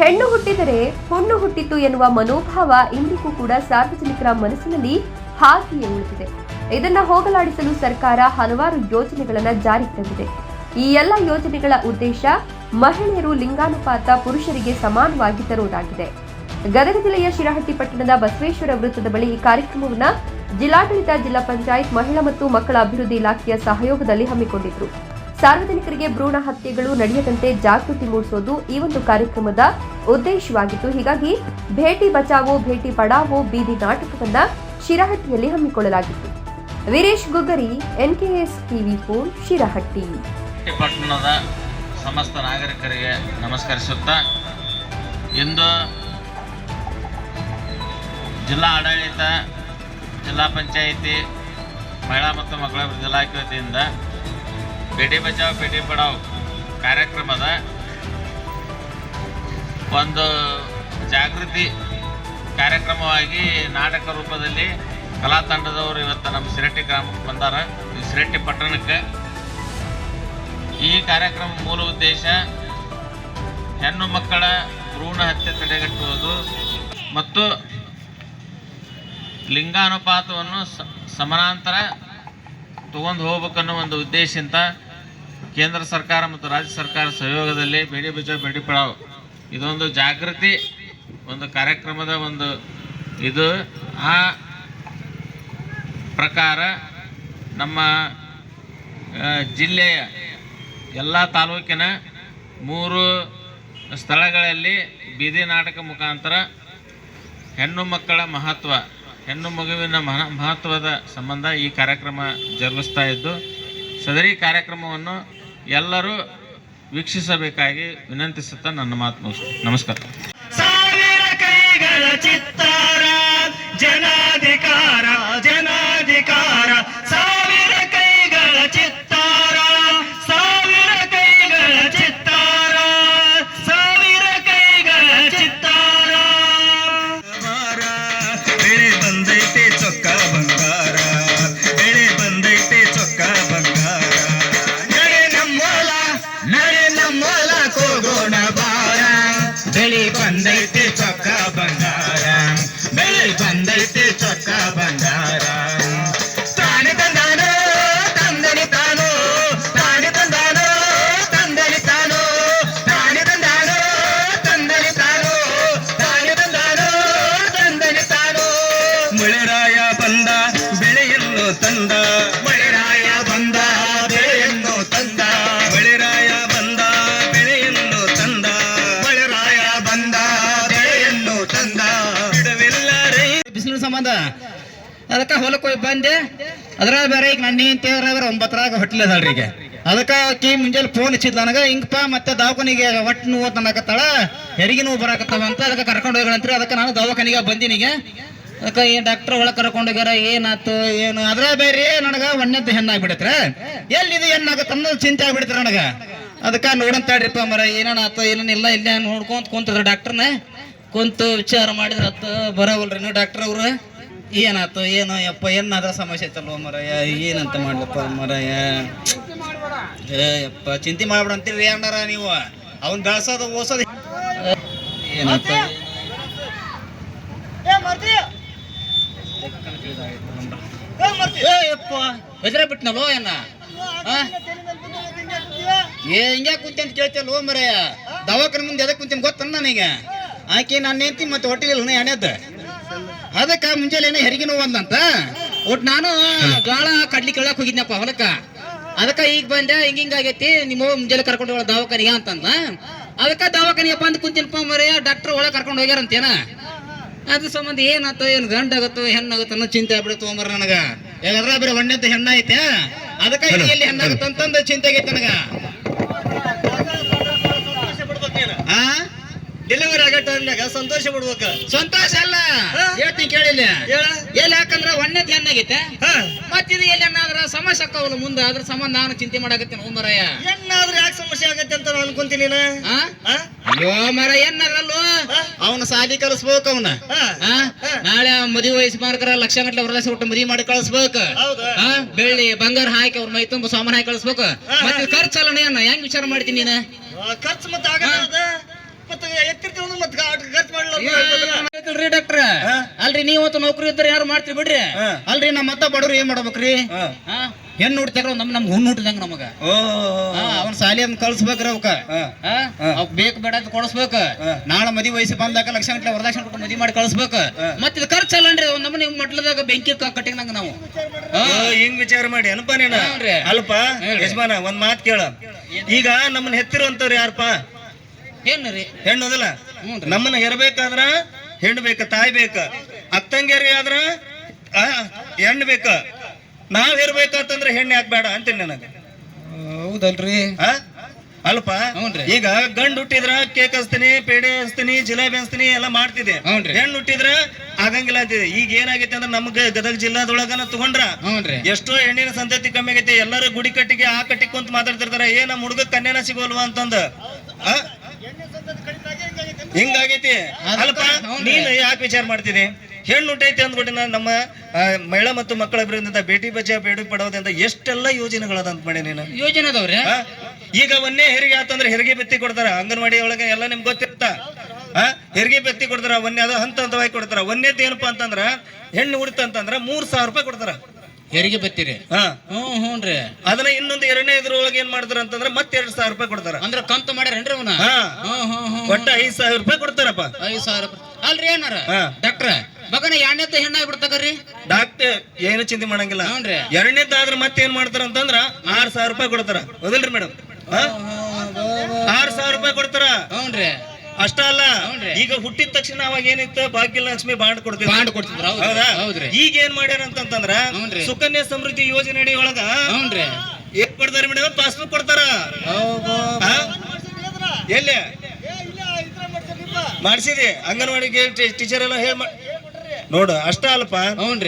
ಹೆಣ್ಣು ಹುಟ್ಟಿದರೆ ಹುಣ್ಣು ಹುಟ್ಟಿತು ಎನ್ನುವ ಮನೋಭಾವ ಇಂದಿಗೂ ಕೂಡ ಸಾರ್ವಜನಿಕರ ಮನಸ್ಸಿನಲ್ಲಿ ಹಾಗೆಯೇ ಉಳಿದಿದೆ ಇದನ್ನ ಹೋಗಲಾಡಿಸಲು ಸರ್ಕಾರ ಹಲವಾರು ಯೋಜನೆಗಳನ್ನು ಜಾರಿಗೆ ತಂದಿದೆ. ಈ ಎಲ್ಲ ಯೋಜನೆಗಳ ಉದ್ದೇಶ ಮಹಿಳೆಯರು ಲಿಂಗಾನುಪಾತ ಪುರುಷರಿಗೆ ಸಮಾನವಾಗಿ ತರುವುದಾಗಿದೆ. ಗದಗ ಜಿಲ್ಲೆಯ ಶಿರಹಟ್ಟಿ ಪಟ್ಟಣದ ಬಸವೇಶ್ವರ ವೃತ್ತದ ಬಳಿ ಈ ಕಾರ್ಯಕ್ರಮವನ್ನು ಜಿಲ್ಲಾಡಳಿತ, ಜಿಲ್ಲಾ ಪಂಚಾಯತ್, ಮಹಿಳಾ ಮತ್ತು ಮಕ್ಕಳ ಅಭಿವೃದ್ಧಿ ಇಲಾಖೆಯ ಸಹಯೋಗದಲ್ಲಿ ಹಮ್ಮಿಕೊಂಡಿದ್ರು. ಸಾರ್ವಜನಿಕರಿಗೆ ಭ್ರೂಣ ಹತ್ಯೆಗಳು ನಡೆಯದಂತೆ ಜಾಗೃತಿ ಮೂಡಿಸುವುದು ಈ ಒಂದು ಕಾರ್ಯಕ್ರಮದ ಉದ್ದೇಶವಾಗಿತ್ತು. ಹೀಗಾಗಿ ಭೇಟಿ ಬಚಾವೋ, ಭೇಟಿ ಪಡಾವೋ ಬೀದಿ ನಾಟಕವನ್ನ ಶಿರಹಟ್ಟಿಯಲ್ಲಿ ಹಮ್ಮಿಕೊಳ್ಳಲಾಗಿತ್ತು. Veeresh Guggari, NKS TV four, Shirahatti. ಪಟ್ಟಣದ ಸಮಸ್ತ ನಾಗರಿಕರಿಗೆ ನಮಸ್ಕರಿಸುತ್ತಾ, ಇಂದು ಜಿಲ್ಲಾ ಆಡಳಿತ, ಜಿಲ್ಲಾ ಪಂಚಾಯಿತಿ, ಮಹಿಳಾ ಮತ್ತು ಮಕ್ಕಳ ವತಿಯಿಂದ ಬೇಟಿ ಬಚಾವ್ ಬೇಟಿ ಪಡಾವ್ ಕಾರ್ಯಕ್ರಮದ ಒಂದು ಜಾಗೃತಿ ಕಾರ್ಯಕ್ರಮವಾಗಿ ನಾಟಕ ರೂಪದಲ್ಲಿ ಕಲಾ ತಂಡದವರು ಇವತ್ತು ನಮ್ಮ ಸಿರಟ್ಟಿ ಗ್ರಾಮಕ್ಕೆ ಬಂದಾರ. ಸಿರಟ್ಟಿ ಪಟ್ಟಣಕ್ಕೆ ಈ ಕಾರ್ಯಕ್ರಮ ಮೂಲ ಉದ್ದೇಶ ಹೆಣ್ಣು ಮಕ್ಕಳ ಭ್ರೂಣ ಹತ್ಯೆ ತಡೆಗಟ್ಟುವುದು ಮತ್ತು ಲಿಂಗಾನುಪಾತವನ್ನು ಸಮಾನಾಂತರ ತೊಗೊಂಡು ಹೋಗ್ಬೇಕನ್ನೋ ಒಂದು ಉದ್ದೇಶದಿಂದ ಕೇಂದ್ರ ಸರ್ಕಾರ ಮತ್ತು ರಾಜ್ಯ ಸರ್ಕಾರ ಸಹಯೋಗದಲ್ಲಿ ಬೇಡಿ ಬಚಾವ್ ಬೇಡಿ ಪಡಾವ್ ಇದೊಂದು ಜಾಗೃತಿ, ಒಂದು ಕಾರ್ಯಕ್ರಮದ ಒಂದು ಇದು. ಆ ಪ್ರಕಾರ ನಮ್ಮ ಜಿಲ್ಲೆಯ ಎಲ್ಲ ತಾಲೂಕಿನ ಮೂರು ಸ್ಥಳಗಳಲ್ಲಿ ಬೀದಿ ನಾಟಕ ಮುಖಾಂತರ ಹೆಣ್ಣು ಮಕ್ಕಳ ಮಹತ್ವ, ಹೆಣ್ಣು ಮಗುವಿನ ಮಹ, ಮಹತ್ವದ ಸಂಬಂಧ ಈ ಕಾರ್ಯಕ್ರಮ ಜರುಗಿಸ್ತಾ ಇದ್ದು, ಸದರಿ ಕಾರ್ಯಕ್ರಮವನ್ನು ಎಲ್ಲರೂ ವೀಕ್ಷಿಸಬೇಕಾಗಿ ವಿನಂತಿಸುತ್ತಾ ನನ್ನ ಮಾತು. ನಮಸ್ಕಾರ ಸಾವಿರ ಕೈಗಳ ಚಿತ್ತಾರ ಜನಾಧಿಕಾರ ಬಂದೈತೆ ಚೊಕ್ಕ ಬಂಗಾರ. ಬೆಳಿ ಬಂದೈತೆ ಚೊಕ್ಕ ಬಂಗಾರ. ಅದಕ್ಕೆ ಹೊಲಕ್ಕೆ ಹೋಗಿ ಬಂದೆ. ಅದ್ರಾಗ ಬೇರೆ ಈಗ ನನ್ನ ನಿಂತೇವ್ರ ಒಂಬತ್ತರಾಗ ಹೊಟ್ಲೆ ಅದಾಳ್ರಿ ಈಗ. ಅದಕ್ಕೆ ಆಕಿ ಮುಂಜಾನೆ ಫೋನ್ ಹಚ್ಚಿದ್ ನನಗೆ ಹಿಂಗಪ್ಪ ಮತ್ತೆ ದವಾಖಾನಿಗೆ ಹೊಟ್ಟೆ ನೋವು ತನಕತ್ತಾಳ ಹೆರಿಗೆ ನೋವು ಬರಾಕತ್ತಾವ ಅಂತ ಅದಕ್ಕೆ ಕರ್ಕೊಂಡು ಹೋಗ್ರಂತ್ರಿ ಅದಕ್ಕೆ ನಾನು ದವಾಖಾನಿಗೆ ಬಂದಿನಿಗೆ ಅದಕ್ಕೆ ಏನ್ ಡಾಕ್ಟರ್ ಒಳಗೆ ಕರ್ಕೊಂಡು ಹೋಗ್ಯಾರ? ಏನಾಯ್ತು ಏನು? ಅದ್ರ ಬೇರೆ ನನಗ ಒಣ್ಣದ್ದು ಹೆಣ್ಣಾಗ್ಬಿಡತ್ರ. ಎಲ್ಲಿದು ಹೆಣ್ಣಾಗತ್ತೆ ಅನ್ನೋದು ಚಿಂತೆ ಆಗ್ಬಿಡ್ತಾರೆ ನನಗ. ಅದಕ್ಕೆ ನೋಡಂತಾಡ್ರಿಪ್ಪ ಮರ ಏನೇನಾತ ಏನೇನಿಲ್ಲ ಇಲ್ಲೇ ನೋಡ್ಕೊಂತ ಕುಂತದ ಡಾಕ್ಟರ್ನ ಕುಂತು ವಿಚಾರ ಮಾಡಿದ್ರ ಬರವಲ್ರಿ ನೀವು ಡಾಕ್ಟರ್ ಅವ್ರು. ಏನಾತು ಏನು? ಯಪ್ಪ ಏನಾದ ಸಮಸ್ಯೆ ಐತಲ್ವ ಮರಯ್ಯ ಏನಂತ ಮಾಡ್ಲಪ್ಪ ಮರಯ್ಯ ಏ ಯಪ್ಪ ಚಿಂತೆ ಮಾಡ್ಬೇಡ ಅಂತೀರಿ ಅಣ್ಣಾರ ನೀವು. ಅವ್ನು ಬೆಳ್ಸೋದು ಓಸೋದು ಏನಾಯ್ತು ಏ ಯಪ್ಪ ಹೆದ್ರ ಬಿಟ್ನಲ್ಲೋ ಏನ? ಏ ಹಿಂಗ್ಯಾ ಕುಂತಿ ಅಂತ ಕೇಳ್ತಿಯಲ್ಲೋ ಮರಯ್ಯ ದವಾಖಾನೆ ಮುಂದೆ ಎದಕ್ ಕುಂತೀನಿ ಗೊತ್ತನ್ನ ನನಗೆ? ಆಕೆ ನಾನು ಹೆಂಡತಿ ಮತ್ತೆ ಎಣ್ಣೆದ್ದು ಎಣ್ಣೆದ್ದ ಅದಕ್ಕ ಮುಂಜಾನೆ ಏನೋ ಹೆರಿಗೆ ನೋವು ಅಂದಂತ? ಒಟ್ ನಾನು ಗಾಳ ಕಡ್ಲಿ ಕೇಳಕ್ ಹೋಗಿದ್ನಪ್ಪ ಹೊಲಕ್ಕ. ಅದಕ್ಕ ಈಗ ಬಂದೆ ಹಿಂಗ ಹಿಂಗ ಆಗೈತಿ ನಿಮ್ಮ ಮುಂಜಾನೆ ಕರ್ಕೊಂಡು ಹೋಗ ದವಾಖಾನಿಗೆ ಅಂತಂದ ಅದಕ್ಕ ದವಾಖಾನಿಗೆ ಬಂದು ಕುಂತಿನಪ್ಪ ಮರೆಯ ಡಾಕ್ಟರ್ ಒಳಗೆ ಕರ್ಕೊಂಡು ಹೋಗ್ಯಾರಂತೇನ ಅದ್ರ ಸಂಬಂಧ ಏನಾತ ಏನು ಗಂಡ ಆಗತ್ತೋ ಹೆಣ್ಣಾಗತ್ತೋ ಅನ್ನೋ ಚಿಂತೆ ಆಗ್ಬಿಡುತ್ತೆ ಮರ ನನಗ. ಎಲ್ಲರ ಬರೀ ಒಣ್ಣೆದ್ದು ಹೆಣ್ಣ ಐತೆ. ಅದಕ್ಕ ಎಲ್ಲಿ ಹೆಣ್ಣಾಗತ್ತ ಅಂತಂದು ಚಿಂತೆ ಆಗೈತೆ ನನಗ. ಡೆಲಿವರಿ ಆಗೋ ಟೈಮ್ನಾಗ ಸಂತೋಷ ಪಡ್ಬೇಕ. ಸಂತೋಷ ಅಲ್ಲ. ಹೇಳ್ತೀನಿ ಕೇಳಿಲ್ಲ. ಹೇಳ. ಯಾಕಂದ್ರೆ ಒಂದೇ ಧ್ಯಾನ ಹೆಣ್ಣಾಗೈತೆ ಮತ್ತಿದು ಎಲ್ಲಿ ಏನಾದ್ರ ಸಮಸ್ಯೆ ಅಕ್ಕವಲ್ಲ ಮುಂದೆ ಅದ್ರ ಸಂಬಂಧ ನಾನು ಚಿಂತೆ ಮಾಡಾಕತ್ತೇನೆ. ಮರಯ್ಯ ಏನಾದ್ರೂ ಯಾಕೆ ಸಮಸ್ಯೆ ಆಗತ್ತೆ ಅಂತ ನಾನು ಅನ್ಕೊಂತೀನಿ? ಅಯ್ಯೋ ಮರ ಏನಾದ್ರಲ್ಲೋ ಅವನ ಸಾಧಿ ಕಲಿಸ್ಬೇಕು ಅವನ? ನಾಳೆ ಮದುವೆ ವಯಸ್ಸು ಮಾರ್ಕರ ಲಕ್ಷ ಗಂಟೆ ವರಲಕ್ಷ ಕೊಟ್ಟು ಮದುವೆ ಮಾಡಿ ಕಳಿಸ್ಬೇಕು? ಬೆಳ್ಳಿ ಬಂಗಾರ ಹಾಕಿ ಅವ್ರ ಮೈ ತುಂಬ ಸಾಮಾನು ಹಾಕಿ ಕಳಿಸ್ಬೇಕು. ಮತ್ತೆ ಖರ್ಚಲ್ಲ ನೀನು. ಹೆಂಗ್ ವಿಚಾರ ಮಾಡ್ತೀನಿ ನೀನು? ಖರ್ಚು ಮತ್ತೆ ಆಗಲ್ಲ ಮತ್ತೆ ಎತ್ತಿರ್ತೀವಿ ರೀ ಡಾಕ್ಟ್ರ ಅಲ್ರಿ ನೀವ್ ಅವತ್ತು ನೌಕರಿ ಇದ್ರೆ ಯಾರು ಮಾಡ್ತೀರಿ ಬಿಡ್ರಿ? ಅಲ್ರಿ ನಮ್ಮ ಮತ್ತ ಬಡವ್ರು ಏನ್ ಮಾಡ್ಬೇಕ್ರಿ? ಹೆಣ್ಣು ಹುಡ್ತಾರ ನಮ್ ನಮ್ಗೆ ಹುಣ್ಣು ಹುಟ್ಟಿದಂಗ ನಮಗ. ಅವ್ನ ಸಾಲಿ ಅಂತ ಕಳ್ಸ್ಬೇಕ್ರಿ ಅವಕ್ಕ? ಅವ್ಕ್ ಬೇಕ್ ಬೇಡ ಅಂತ ಕೊಡಿಸ್ಬೇಕ. ನಾಳೆ ಮದಿ ವಯಸ್ಸು ಬಂದಾಗ ಲಕ್ಷ ಗಂಟೆ ವರದಕ್ಷಿಣೆ ಕೊಟ್ಟು ಮದಿ ಮಾಡಿ ಕಳ್ಸ್ಬೇಕ. ಮತ್ ಇದು ಖರ್ಚು ಅಲ್ಲನ್ರಿ ಒಂದ್ ನಿಮ್ ಮಟ್ಲದಾಗ ಬೆಂಕಿ ಕಟ್ಟಿಂಗ್ ನಾವು. ಹಿಂಗ್ ವಿಚಾರ ಮಾಡಿ ಅನಪ ನೀನ. ಅಲ್ಪ ಯಜಮಾನ ಒಂದ್ ಮಾತ್ ಕೇಳ. ಈಗ ನಮ್ಮನ್ನ ಹೆತ್ತಿರುವಂತವ್ರು ಯಾರಪ್ಪ? ಹೆಣ್ಣು ಅದಲ್ಲ. ನಮ್ಮನ್ನ ಹೆರ್ಬೇಕಾದ್ರ ಹೆಣ್ಣು ಬೇಕ ತಾಯಿ ಬೇಕ. ಅತ್ತಂಗೇರಿ ಆದ್ರ ಹೆಣ್ಣು ಬೇಕ. ನಾವ್ ಹೆರ್ಬೇಕಂತಂದ್ರೆ ಹೆಣ್ಣು ಯಾಕೆ ಬೇಡ ಅಂತೀನಿ ನನಗೆ. ಹೌದಲ್ರಿ? ಅಲ್ಪ. ಈಗ ಗಂಡು ಹುಟ್ಟಿದ್ರ ಕೇಕ್ ಹಚ್ತೀನಿ ಪೇಡೆ ಹಚ್ತೀನಿ ಜಿಲೇಬಿ ಹಚ್ತೀನಿ ಎಲ್ಲ ಮಾಡ್ತಿದ್ದೆ. ಹೆಣ್ಣು ಹುಟ್ಟಿದ್ರ ಆಗಂಗಿಲ್ಲ ಅಂತಿದೆ ಈಗ ಏನಾಗೈತೆ ಅಂದ್ರೆ ನಮ್ಗೆ ಗದಗ ಜಿಲ್ಲಾದೊಳಗನ ತಗೊಂಡ್ರ ಎಷ್ಟೋ ಹೆಣ್ಣಿನ ಸಂತತಿ ಕಮ್ಮಿ ಆಗೈತಿ ಎಲ್ಲರೂ ಗುಡಿ ಕಟ್ಟಿಗೆ ಆ ಕಟ್ಟಿಗೆ ಕುಂತ ಮಾತಾಡ್ತಿರ್ತಾರ. ಏ ನಮ್ಮ ಹುಡುಗ ಕನ್ಯಾನ ಸಿಗೋಲ್ವಾ ಅಂತಂದ? ಹಿಂಗಾಗೈತಿ. ಅಲ್ಪ ನೀನ್ ನೀನು ಯಾಕೆ ವಿಚಾರ ಮಾಡ್ತೀನಿ ಹೆಣ್ಣು ಹುಟ್ಟೈತಿ ಅಂದ್ಬಿಟ್ಟು ನಮ್ಮ ಮಹಿಳಾ ಮತ್ತು ಮಕ್ಕಳ ಅಭಿವೃದ್ಧಿಯಿಂದ ಬೇಟಿ ಬಚಾವ್ ಬೇಟಿ ಪಡೋದ್ರಿಂದ ಎಷ್ಟೆಲ್ಲ ಯೋಜನೆಗಳದಂತ ಮಾಡಿ ನೀನು? ಯೋಜನೆ ಅದಾವ್ರಿ ಈಗ ಒಂದೇ ಹೆರಿಗೆ ಆತಂದ್ರೆ ಹೆರಿಗೆ ಬೆತ್ತಿ ಕೊಡ್ತಾರ. ಅಂಗನವಾಡಿ ಒಳಗೆ ಎಲ್ಲ ನಿಮ್ಗೆ ಗೊತ್ತಿರ್ತ ಹೆರಿಗೆ ಬೆತ್ತಿ ಕೊಡ್ತಾರ ಒಂದೇ ಅದು ಹಂತ ಹಂತವಾಗಿ ಕೊಡ್ತಾರ. ಒಂದೇದ್ ಏನಪ್ಪಾ ಅಂತಂದ್ರ ಹೆಣ್ಣು ಹುಡ್ತಂತಂದ್ರ ಮೂರ್ ಸಾವಿರ ರೂಪಾಯಿ ಕೊಡ್ತಾರ. ಹೆರಿಗೆ ಬತ್ತೀರಿ? ಹಾ. ಹ್ಞೂ ರೀ ಅದನ್ನ ಇನ್ನೊಂದು ಎರಡನೇ ಇದ್ರೊಳಗೆ ಏನ್ ಮಾಡ್ತಾರ ಅಂತಂದ್ರ ಮತ್ತೆ ಎರಡ್ ಸಾವಿರ ರೂಪಾಯಿ ಕೊಡ್ತಾರ. ಅಂದ್ರೆ ಕಂತು ಮಾಡ್ಯಾರೇನ್ರಿ ಅವನ? ಹಾ. ಹ್ಮ್ ಹ್ಮ್ ಹ್ಮ್ ಒಟ್ಟ ಐದ್ ಸಾವಿರ ರೂಪಾಯಿ ಕೊಡ್ತಾರಪ್ಪ. ಐದ್ ಸಾವಿರ ರೂಪಾಯಿ. ಅಲ್ರಿ ಏನಾರ? ಹಾ. ಡಾಕ್ಟ್ರ ಮಗನ ಎರಡನೇದ ಹೆಣ್ಣಾಗಿ ಬಿಡ್ತಾಕರ್ರಿ ಡಾಕ್ಟರ್ ಏನು ಚಿಂತೆ ಮಾಡಂಗಿಲ್ಲ. ಹ್ಞೂನ್ರಿ. ಆದ್ರೆ ಮತ್ತೆ ಏನ್ ಮಾಡ್ತಾರ ಅಂತಂದ್ರ ಆರ್ ಸಾವಿರ ರೂಪಾಯಿ ಕೊಡ್ತಾರ. ಹೌದಿಲ್ರಿ ಮೇಡಮ್ ಆರ್ ಸಾವಿರ ರೂಪಾಯಿ ಕೊಡ್ತಾರ. ಹ್ಞೂನ್ರಿ. ಅಷ್ಟ ಅಲ್ಲ. ಈಗ ಹುಟ್ಟಿದ ತಕ್ಷಣ ಅವಾಗ ಏನಿತ್ತು? ಭಾಗ್ಯಲಕ್ಷ್ಮಿ ಬಾಂಡ್ ಕೊಡ್ತಿದ್ರು. ಬಾಂಡ್ ಕೊಡ್ತಿದ್ರು ಹೌದು, ಹೌದಾ? ಹೌದ್ರಿ. ಈಗ ಏನ್ ಮಾಡ್ಯಾರ ಅಂತಂದ್ರ ಹ್ಞೂನ್ರಿ. ಸುಕನ್ಯಾ ಸಮೃದ್ಧಿ ಯೋಜನೆ ಅಡಿ ಒಳಗ ಹ್ಞೂನ್ರಿ. ಏನ್ ಕೊಡ್ತಾರ ಮೇಡಮ್ ಪಾಸ್ಬುಕ್ ಕೊಡ್ತಾರ? ಎಲ್ಲಿ? ಮಾಡ್ಸಿದಿ? ಅಂಗನವಾಡಿಗೆ ಟೀಚರ್ ಎಲ್ಲ ಹೇಳಿ ನೋಡು ಅಷ್ಟ ಅಲ್ಪ. ಹ್ಞೂನ್ರಿ.